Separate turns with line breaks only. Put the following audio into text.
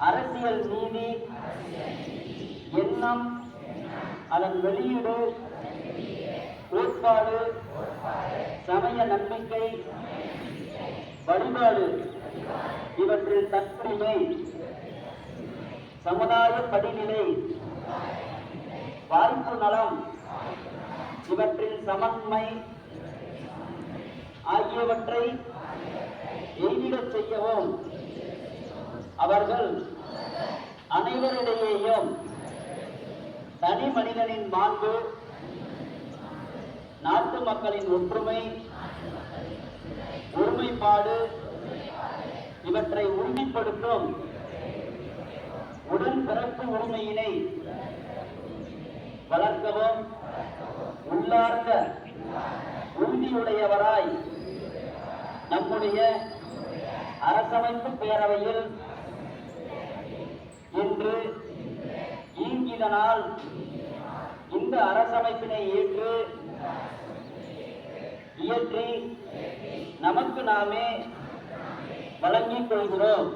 அரசியல் நீதி எண்ணம் அதன் வெளியீடு கோட்பாடு சமய நம்பிக்கை வழிபாடு இவற்றில் தற்குரிமை சமுதாய படிநிலை வாய்ப்பு நலம் இவற்றில் சமன்மை ஆகியவற்றை அவர்கள் அனைவரிடையேயும் தனி மனிதனின் மாண்பு நாட்டு மக்களின் ஒற்றுமை ஒருமைப்பாடு இவற்றை உறுதிப்படுத்தும் உடன் பிறப்பு உரிமையினை வளர்க்கவும் உள்ளார்ந்த உறுதியுடையவராய் நம்முடைய அரசமைப்பு பேரவையில் ஈங்கிதனால் இந்த அரசமைப்பினை ஏற்று இயற்றி நமக்கு நாமே வழங்கிக் கொள்கிறோம்.